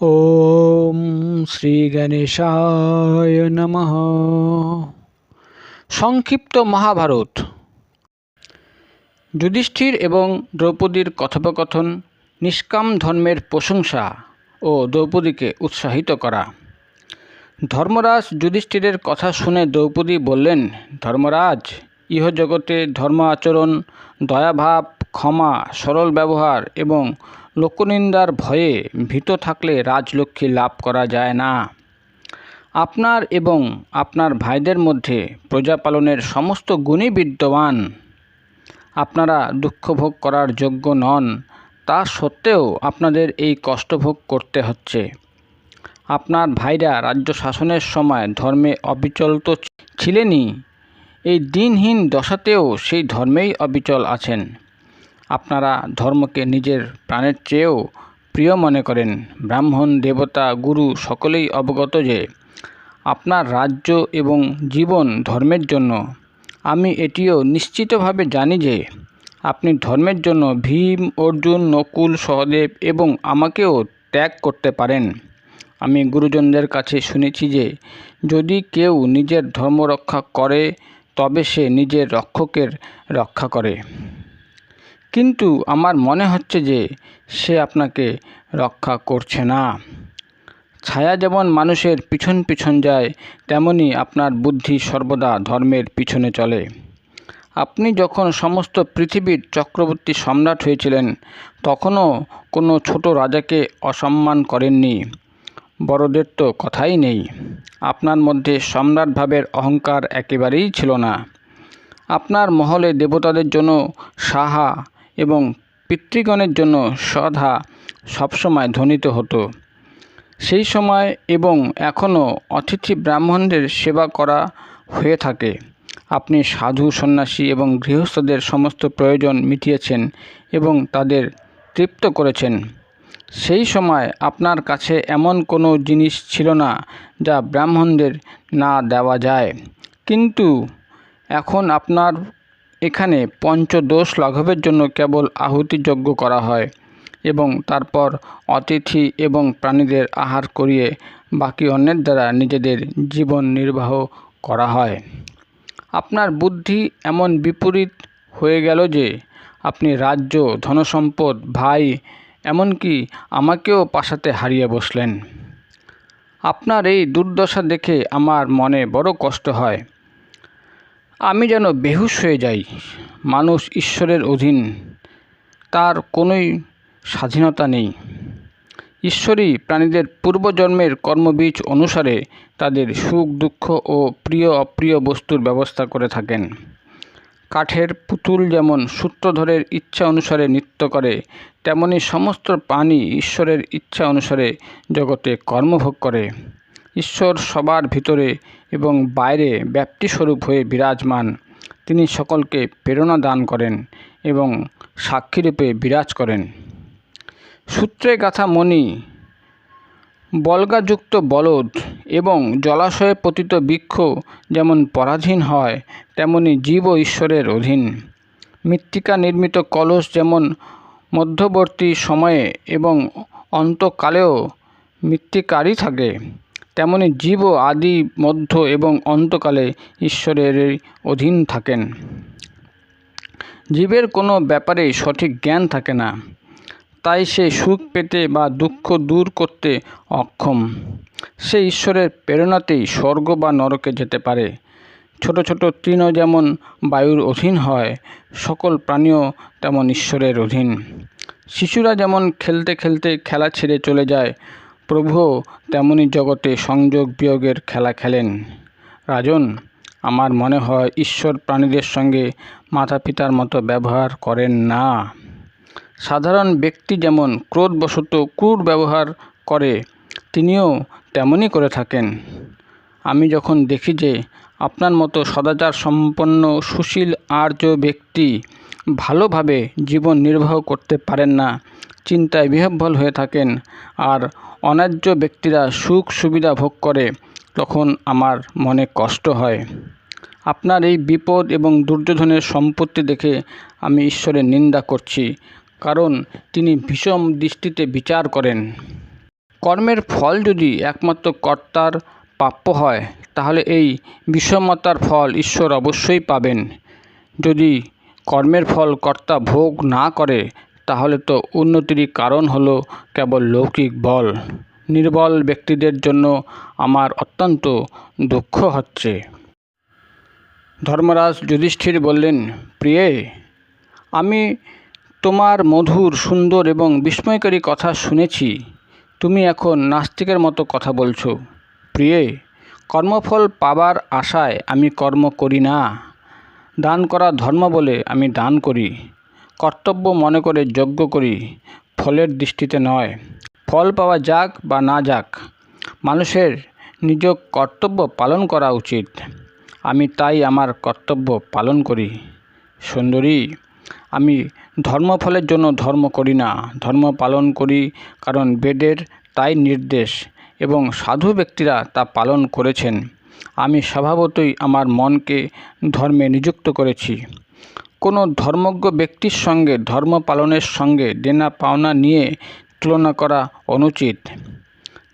ওম শ্রী গণেশায় নমঃ। সংক্ষিপ্ত মহাভারত। যুধিষ্ঠির এবং দ্রৌপদীর কথোপকথন, নিষ্কাম ধর্মের প্রশংসা ও দ্রৌপদীকে উৎসাহিত করা। ধর্মরাজ যুধিষ্ঠিরের কথা শুনে দ্রৌপদী বললেন, ধর্মরাজ, ইহজগতে ধর্ম আচরণ দয়াভাব, ক্ষমা, সরল ব্যবহার এবং লোকনিন্দার ভয়ে ভীত থাকলে রাজলক্ষ্মী লাভ করা যায় না। আপনার এবং আপনার ভাইদের মধ্যে প্রজা পালনের সমস্ত গুণই বিদ্যমান। আপনারা দুঃখ ভোগ করার যোগ্য নন, তা সত্ত্বেও আপনাদের এই কষ্ট ভোগ করতে হচ্ছে। আপনার ভাইরা রাজ্য শাসনের সময় ধর্মে অবিচল তো ছিলেনই, এই দিনহীন দশাতেও সেই ধর্মেই অবিচল আছেন। আপনারা ধর্মকে নিজের প্রাণের চেয়েও প্রিয় মনে করেন। ব্রাহ্মণ, দেবতা, গুরু সকলেই অবগত যে আপনার রাজ্য এবং জীবন ধর্মের জন্য। আমি এটিও নিশ্চিতভাবে জানি যে আপনি ধর্মের জন্য ভীম, অর্জুন, নকুল, সহদেব এবং আমাকেও ত্যাগ করতে পারেন। আমি গুরুজনদের কাছে শুনেছি যে যদি কেউ নিজের ধর্ম রক্ষা করে, তবে সে নিজের রক্ষকের রক্ষা করে। কিন্তু আমার মনে হচ্ছে যে সে আপনাকে রক্ষা করছে না। ছায়া যেমন মানুষের পিছন পিছন যায়, তেমনি আপনার বুদ্ধি সর্বদা ধর্মের পিছনে চলে। আপনি যখন সমস্ত পৃথিবীর চক্রবর্তী সম্রাট হয়েছিলেন, তখনও কোনো ছোট রাজাকে অসম্মান করেননি। বড়দের তো কথাই নেই। আপনার মধ্যে সম্রাট ভাবের অহংকার একেবারেই ছিল না। আপনার মহলে দেবতাদের জন্য সাহা এবং পিতৃগণের জন্য সধা সবসময় ধ্বনিত হতো। সেই সময় এবং এখনও অতিথি ব্রাহ্মণদের সেবা করা হয়ে থাকে। আপনি সাধু, সন্ন্যাসী এবং গৃহস্থদের সমস্ত প্রয়োজন মিটিয়েছেন এবং তাদের তৃপ্ত করেছেন। সেই সময় আপনার কাছে এমন কোনো জিনিস ছিল না যা ব্রাহ্মণদের না দেওয়া যায়। কিন্তু এখন আপনার এখানে পঞ্চদোষ লাঘবের জন্য কেবল আহুতিযজ্ঞ করা হয় এবং তারপর অতিথি এবং প্রাণীদের আহার করিয়ে বাকি অন্যের দ্বারা নিজেদের জীবন নির্বাহ করা হয়। আপনার বুদ্ধি এমন বিপরীত হয়ে গেল যে আপনি রাজ্য, ধনসম্পদ, ভাই, এমনকি আমাকেও পাশাতে হারিয়ে বসলেন। আপনার এই দুর্দশা দেখে আমার মনে বড় কষ্ট হয়। আমি যেন বেহুশ হয়ে যাই। মানুষ ঈশ্বরের অধীন, তার কোনোই স্বাধীনতা নেই। ঈশ্বরই প্রাণীদের পূর্বজন্মের কর্মবীজ অনুসারে তাদের সুখ, দুঃখ ও প্রিয়, অপ্রিয় বস্তুর ব্যবস্থা করে থাকেন। কাঠের পুতুল যেমন সূত্রধরের ইচ্ছা অনুসারে নৃত্য করে, তেমনি সমস্ত প্রাণী ঈশ্বরের ইচ্ছা অনুসারে জগতে কর্মভোগ করে। ঈশ্বর সবার ভিতরে এবং বাইরে ব্যাপ্তিস্বরূপ হয়ে বিরাজমান। তিনি সকলকে প্রেরণা দান করেন এবং সাক্ষীরূপে বিরাজ করেন। সূত্রে গাথা মণি, বলগাযুক্ত বলদ এবং জলাশয়ে পতিত বৃক্ষ যেমন পরাধীন হয়, তেমনি জীব ঈশ্বরের অধীন। মৃত্তিকা নির্মিত কলস যেমন মধ্যবর্তী সময়ে এবং অন্তকালেও মৃত্তিকারই থাকে। তেমনি জীব আদি মধ্য এবং অন্তকালে ঈশ্বরের অধীন থাকেন। জীবের কোনো ব্যাপারে সঠিক জ্ঞান থাকে না। তাই সে সুখ পেতে বা দুঃখ দূর করতে অক্ষম। সে ঈশ্বরের প্রেরণাতেই স্বর্গ বা নরকে যেতে পারে। ছোট ছোট তৃণ যেমন বায়ুর অধীন হয়, সকল প্রাণীও তেমন ঈশ্বরের অধীন। শিশুরা যেমন খেলতে খেলতে খেলা ছেড়ে চলে যায় প্রভুও তেমনি জগতে সংযোগ বিয়োগের খেলা খেলেন। রাজন, আমার মনে হয় ঈশ্বর প্রাণীদের সঙ্গে মাতা পিতার মতো ব্যবহার করেন না। সাধারণ ব্যক্তি যেমন ক্রোধবশত ক্রূর ব্যবহার করে, তিনিও তেমনই করে থাকেন। আমি যখন দেখি যে আপনার মতো সদাচার সম্পন্ন, সুশীল, আর্য ব্যক্তি ভালোভাবে জীবন নির্বাহ করতে পারেন না, চিন্তায় বিহ্বল হয়ে থাকেন, আর অন্যায্য ব্যক্তিরা সুখ সুবিধা ভোগ করে, তখন আমার মনে কষ্ট হয়। আপনার এই বিপদ এবং দুর্যোধনের সম্পত্তি দেখে আমি ঈশ্বরের নিন্দা করছি, কারণ তিনি ভীষণ দৃষ্টিতে বিচার করেন। কর্মের ফল যদি একমাত্র কর্তার প্রাপ্য হয়, তাহলে এই বিষমতার ফল ঈশ্বর অবশ্যই পাবেন। যদি কর্মের ফল কর্তা ভোগ না করে তাহলে তো উন্নতির কারণ হলো কেবল লৌকিক বল। নির্বল ব্যক্তিদের জন্য আমার অত্যন্ত দুঃখ হচ্ছে। ধর্মরাজ যুধিষ্ঠির বললেন, প্রিয়ে, আমি তোমার মধুর, সুন্দর এবং বিস্ময়কারী কথা শুনেছি। তুমি এখন নাস্তিকের মতো কথা বলছো। প্রিয়ে, কর্মফল পাবার আশায় আমি কর্ম করি না। দান করা ধর্ম বলে আমি দান করি। কর্তব্য মনে করে যজ্ঞ করি, ফলের দৃষ্টিতে নয়। ফল পাওয়া যাক বা না যাক, মানুষের নিজ কর্তব্য পালন করা উচিত। আমি তাই আমার কর্তব্য পালন করি। সুন্দরী, আমি ধর্মফলের জন্য ধর্ম করি না। ধর্ম পালন করি কারণ বেদের তাই নির্দেশ এবং সাধু ব্যক্তিরা তা পালন করেছেন। আমি স্বভাবতই আমার মনকে ধর্মে নিযুক্ত করেছি। কোনো ধর্মজ্ঞ ব্যক্তির সঙ্গে ধর্ম পালনের সঙ্গে দেনা পাওনা নিয়ে তুলনা করা অনুচিত।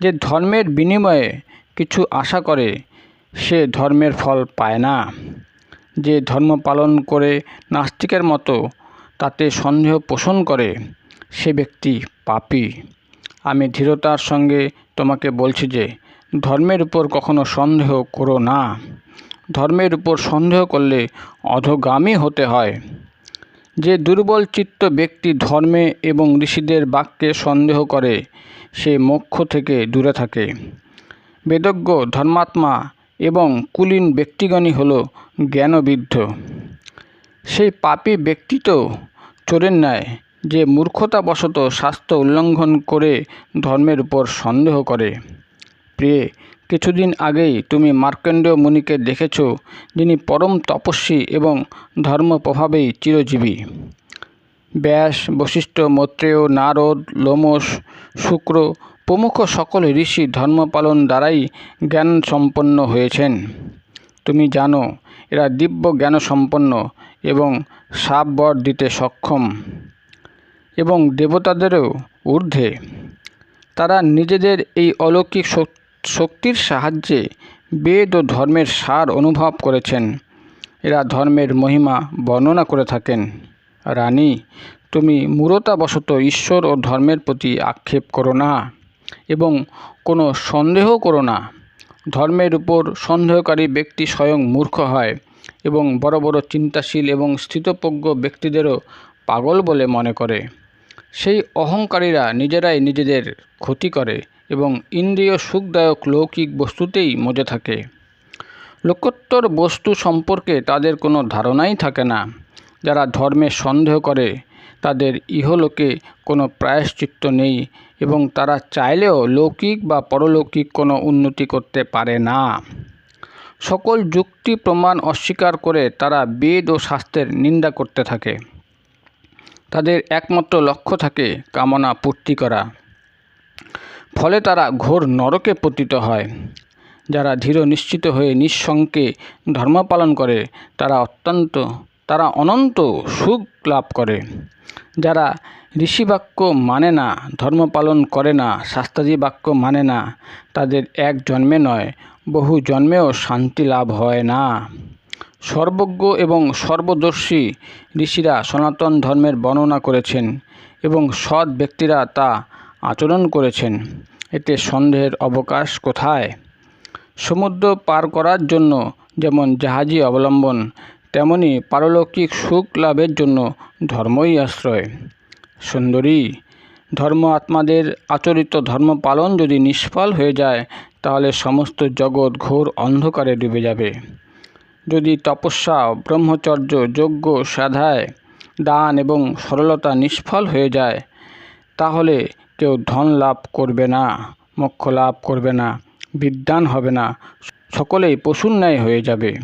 যে ধর্মের বিনিময়ে কিছু আশা করে, সে ধর্মের ফল পায় না। যে ধর্ম পালন করে নাস্তিকের মতো তাতে সন্দেহ পোষণ করে, সে ব্যক্তি পাপি। আমি ধীরতার সঙ্গে তোমাকে বলছি যে, ধর্মের উপর কখনো সন্দেহ করো না। ধর্মের উপর সন্দেহ করলে অধগামী হতে হয়। যে দুর্বল চিত্ত ব্যক্তি ধর্মে এবং ঋষিদের বাক্যে সন্দেহ করে, সে মোক্ষ থেকে দূরে থাকে। বেদজ্ঞ ধর্মাত্মা এবং কুলীন ব্যক্তিগণই হল জ্ঞানবিদ্ধ। সেই পাপী ব্যক্তি তো চোরের ন্যায় যে মূর্খতাবশত স্বাস্থ্য উল্লঙ্ঘন করে ধর্মের উপর সন্দেহ করে। প্রিয়ে কিছুদিন আগেই তুমি মার্কণ্ডেয় মুনিকে দেখেছ, যিনি পরম তপস্বী এবং ধর্ম প্রভাবেই চিরজীবী। ব্যাস, বশিষ্ঠ, মৈত্রেয়, নারদ লোমস শুক্র প্রমুখ সকল ঋষি ধর্মপালন দ্বারাই জ্ঞান সম্পন্ন হয়েছেন। তুমি জানো, এরা দিব্য জ্ঞান সম্পন্ন এবং সাপ বর দিতে সক্ষম এবং দেবতাদেরও ঊর্ধ্বে। তারা নিজেদের এই অলৌকিক শক্তির সাহায্যে বেদ ও ধর্মের সার অনুভব করেছেন। এরা ধর্মের মহিমা বর্ণনা করে থাকেন। রানী, তুমি মূরতাবশত ঈশ্বর ও ধর্মের প্রতি আক্ষেপ করো না এবং কোনো সন্দেহ করো না। ধর্মের উপর সন্দেহকারী ব্যক্তি স্বয়ং মূর্খ হয় এবং বড় বড় চিন্তাশীল এবং স্থিতপ্রজ্ঞ ব্যক্তিদেরও পাগল বলে মনে করে। সেই অহংকারীরা নিজেরাই নিজেদের ক্ষতি করে। এবং ইন্দ্রিয় সুখদায়ক লৌকিক বস্তুতেই মজে থাকে। লোকোত্তর বস্তু সম্পর্কে তাদের কোনো ধারণাই থাকে না। যারা ধর্মে সন্দেহ করে, তাদের ইহলোকে কোনো প্রায়শ্চিত্ত নেই এবং তারা চাইলেও লৌকিক বা পরলৌকিক কোনো উন্নতি করতে পারে না। সকল যুক্তি প্রমাণ অস্বীকার করে তারা বেদ ও শাস্ত্রের নিন্দা করতে থাকে। তাদের একমাত্র লক্ষ্য থাকে কামনা পূর্তি করা। ফলে তারা ঘোর নরকে পতিত হয়। যারা ধীর নিশ্চিত হয়ে নিঃসংকে ধর্ম পালন করে, তারা অত্যন্ত, তারা অনন্ত সুখ লাভ করে। যারা ঋষিবাক্য মানে না, ধর্ম পালন করে না শাস্ত্রাদি বাক্য মানে না, তাদের এক জন্মে নয়, বহু জন্মেও শান্তি লাভ হয় না। সর্বজ্ঞ এবং সর্বদর্শী ঋষিরা সনাতন ধর্মের বর্ণনা করেছেন এবং সৎ ব্যক্তিরা তা আচরণ করেছেন। এতে সন্দেহের অবকাশ কোথায়? সমুদ্র পার করার জন্য যেমন জাহাজি অবলম্বন, তেমনি পারলৌকিক সুখ লাভের জন্য ধর্মই আশ্রয়। সুন্দরী, ধর্ম আত্মাদের আচরিত ধর্ম পালন যদি নিষ্ফল হয়ে যায়, তাহলে সমস্ত জগৎ ঘোর অন্ধকারে ডুবে যাবে। যদি তপস্যা, ব্রহ্মচর্য, যজ্ঞ সাধায় দান এবং সরলতা নিষ্ফল হয়ে যায়, তাহলে কেউ ধন লাভ করবে না, মোক্ষ লাভ করবে না, বিদ্যান হবে না, সকলেই পশুর ন্যায় হয়ে যাবে।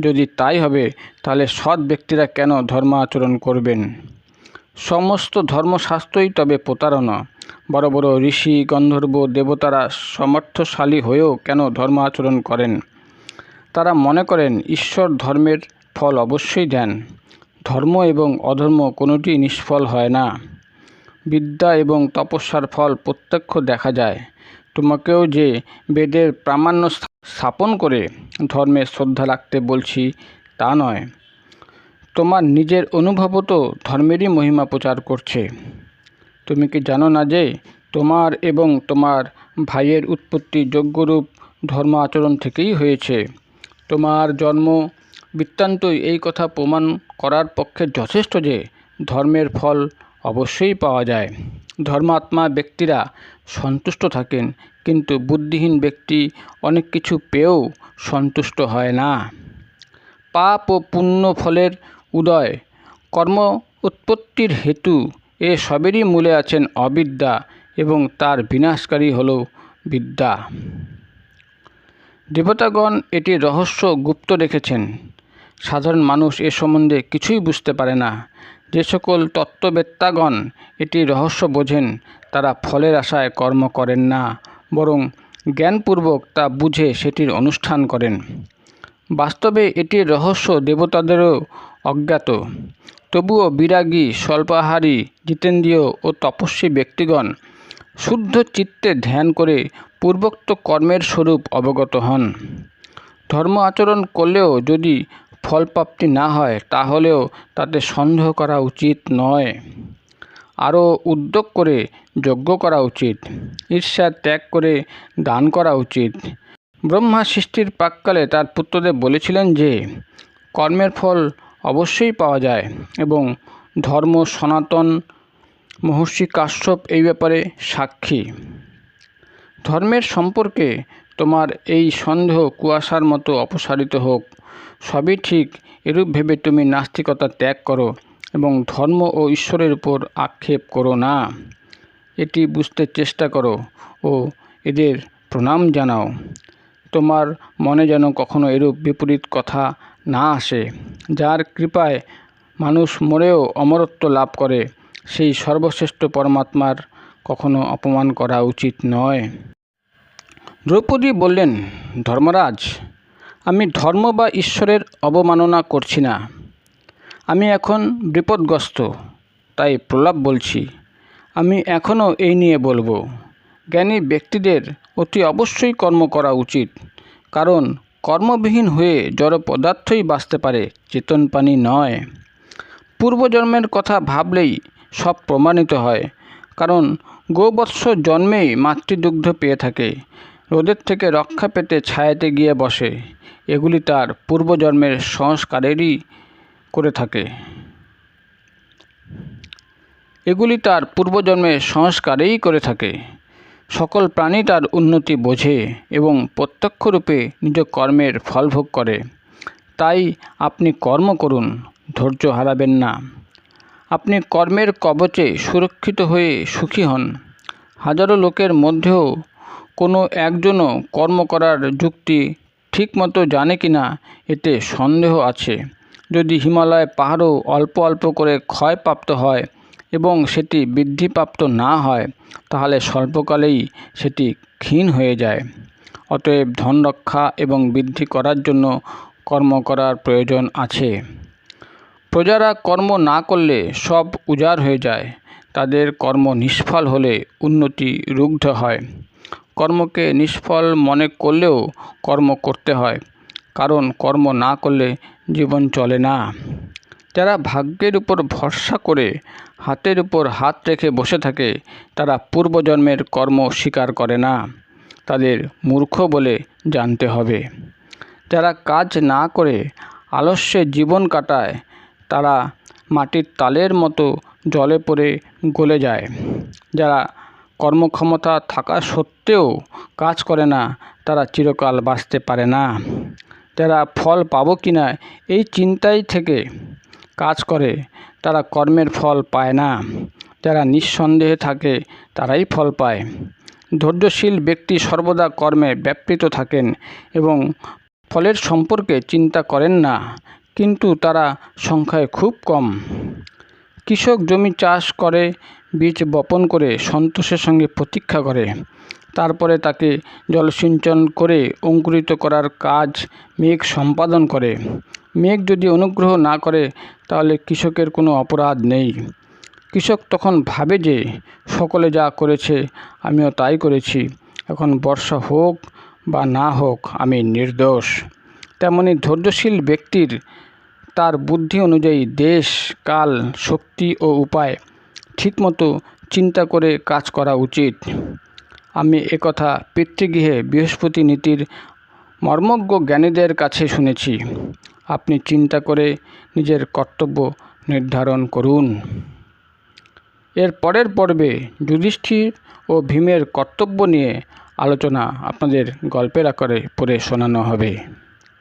যদি তাই হবে, তাহলে সৎ ব্যক্তিরা কেন ধর্ম আচরণ করবেন? সমস্ত ধর্মশাস্ত্রই তবে প্রতারণা। বড় বড় ঋষি, গন্ধর্ব, দেবতারা সমর্থশালী হয়েও কেন ধর্ম আচরণ করেন? তারা মনে করেন, ঈশ্বর ধর্মের ফল অবশ্যই দেন। ধর্ম এবং অধর্ম কোনোটি নিষ্ফল হয় না। বিদ্যা এবং তপস্যার ফল প্রত্যক্ষ দেখা যায়। তোমাকেও যে বেদের প্রামাণ্য স্থা- স্থাপন করে ধর্মের শ্রদ্ধা রাখতে বলছি, তা নয়। তোমার নিজের অনুভবও তো ধর্মেরই মহিমা প্রচার করছে। তুমি কি জানো না যে তোমার এবং তোমার ভাইয়ের উৎপত্তি যোগ্যরূপ ধর্ম আচরণ থেকেই হয়েছে? তোমার জন্ম বৃত্তান্তই এই কথা প্রমাণ করার পক্ষে যথেষ্ট যে ধর্মের ফল অবশ্যই পাওয়া যায়। ধর্মাত্মা ব্যক্তিরা সন্তুষ্ট থাকেন, কিন্তু বুদ্ধিহীন ব্যক্তি অনেক কিছু পেয়েও সন্তুষ্ট হয় না। পাপ ও পুণ্য ফলের উদয়, কর্ম উৎপত্তির হেতু এ সবেরই মূলে আছেন অবিদ্যা এবং তার বিনাশকারী হল বিদ্যা। দেবতাগণ এটির রহস্য গুপ্ত রেখেছেন। সাধারণ মানুষ এ সম্বন্ধে কিছুই বুঝতে পারে না। যে সকল তত্ত্ববেত্তাগণ এটি রহস্য বোঝেন, তারা ফলের আশায় কর্ম করেন না, বরং জ্ঞানপূর্বক তা বুঝে সেটির অনুষ্ঠান করেন। বাস্তবে এটির রহস্য দেবতাদেরও অজ্ঞাত। তবুও বিরাগী, স্বল্পাহারী, জিতেন্দ্রীয় ও তপস্বী ব্যক্তিগণ শুদ্ধ চিত্তে ধ্যান করে পূর্বোক্ত কর্মের স্বরূপ অবগত হন। ধর্ম আচরণ করলেও যদি ফলপ্রাপ্তি না হয়, তাহলেও তাতে সন্দেহ করা উচিত নয়। আরও উদ্যোগ করে যজ্ঞ করা উচিত, ঈর্ষা ত্যাগ করে দান করা উচিত। ব্রহ্মা সৃষ্টির প্রাককালে তার পুত্রদের বলেছিলেন যে, কর্মের ফল অবশ্যই পাওয়া যায় এবং ধর্ম, সনাতন, মহর্ষি কাশ্যপ এই ব্যাপারে সাক্ষী। ধর্মের সম্পর্কে তোমার এই সন্দেহ কুয়াশার মতো অপসারিত হোক। সবই ঠিক, এরূপ ভেবে তুমি নাস্তিকতা ত্যাগ করো এবং ধর্ম ও ঈশ্বরের উপর আক্ষেপ করো না। এটি বুঝতে চেষ্টা করো ও এদের প্রণাম জানাও। তোমার মনে যেন কখনো এরূপ বিপরীত কথা না আসে। যার কৃপায় মানুষ মরেও অমরত্ব লাভ করে, সেই সর্বশ্রেষ্ঠ পরমাত্মার কখনো অপমান করা উচিত নয়। দ্রৌপদী বললেন, ধর্মরাজ আমি ধর্ম বা ঈশ্বরের অবমাননা করছি না। আমি এখন বিপদগ্রস্ত, তাই প্রলাপ বলছি। আমি এখনও এই নিয়ে বলব, জ্ঞানী ব্যক্তিদের অতি অবশ্যই কর্ম করা উচিত, কারণ কর্মবিহীন হয়ে জড় পদার্থই বাঁচতে পারে, চেতন পানি নয়। পূর্বজন্মের কথা ভাবলেই সব প্রমাণিত হয়, কারণ গোবৎস জন্মেই মাতৃদুগ্ধ পেয়ে থাকে, রোদের থেকে রক্ষা পেতে ছায়াতে গিয়ে বসে। এগুলি তার পূর্বজন্মের সংস্কারেরই করে থাকে। এগুলি তার পূর্বজন্মের সংস্কারেই করে থাকে। সকল প্রাণী তার উন্নতি বোঝে এবং প্রত্যক্ষরূপে নিজ কর্মের ফল ভোগ করে। তাই আপনি কর্ম করুন, ধৈর্য হারাবেন না। আপনি কর্মের কবচে সুরক্ষিত হয়ে সুখী হন। হাজারো লোকের মধ্যেও কোনো একজনও কর্ম করার যুক্তি ঠিকমতো জানে কি না এতে সন্দেহ আছে। যদি হিমালয় পাহাড়ও অল্প অল্প করে ক্ষয়প্রাপ্ত হয় এবং সেটি বৃদ্ধিপ্রাপ্ত না হয়, তাহলে স্বল্পকালেই সেটি ক্ষীণ হয়ে যায়। অতএব ধন রক্ষা এবং বৃদ্ধি করার জন্য কর্ম করার প্রয়োজন আছে। প্রজারা কর্ম না করলে সব উজাড় হয়ে যায়। তাদের কর্ম নিষ্ফল হলে উন্নতি রুগ্ধ হয়। কর্মকে নিষ্ফল মনে করলেও কর্ম করতে হয়, কারণ কর্ম না করলে জীবন চলে না। যারা ভাগ্যের উপর ভরসা করে হাতের উপর হাত রেখে বসে থাকে, তারা পূর্বজন্মের কর্ম স্বীকার করে না। তাদের মূর্খ বলে জানতে হবে। যারা কাজ না করে আলস্যে জীবন কাটায়, তারা মাটির তালের মতো জলে পড়ে গলে যায়। যারা কর্মক্ষমতা থাকা সত্ত্বেও কাজ করে না, তারা চিরকাল বাঁচতে পারে না। তারা ফল পাবো কি না, এই চিন্তাই থেকে কাজ করে, তারা কর্মের ফল পায় না। যারা নিঃসন্দেহে থাকে, তারাই ফল পায়। ধৈর্যশীল ব্যক্তি সর্বদা কর্মে ব্যাপৃত থাকেন এবং ফলের সম্পর্কে চিন্তা করেন না, কিন্তু তারা সংখ্যায় খুব কম। কৃষক জমি চাষ করে, বীজ বপন করে, সন্তোষের সঙ্গে প্রতীক্ষা করে। তারপরে তাকে জলসিঞ্চন করে অঙ্কুরিত করার কাজ মেঘ সম্পাদন করে। মেঘ যদি অনুগ্রহ না করে, তাহলে কৃষকের কোনো অপরাধ নেই। কৃষক তখন ভাবে যে, সকলে যা করেছে, আমিও তাই করেছি। এখন বর্ষা হোক বা না হোক, আমি নির্দোষ। তেমনি ধৈর্যশীল ব্যক্তির তার বুদ্ধি অনুযায়ী দেশ, কাল, শক্তি ও উপায় ঠিকমতো চিন্তা করে কাজ করা উচিত। আমি একথা পিতৃগৃহে বৃহস্পতি নীতির মর্মজ্ঞ জ্ঞানীদের কাছে শুনেছি। আপনি চিন্তা করে নিজের কর্তব্য নির্ধারণ করুন। এর পরের পর্বে যুধিষ্ঠির ও ভীমের কর্তব্য নিয়ে আলোচনা আপনাদের গল্পের আকারে পড়ে শোনানো হবে।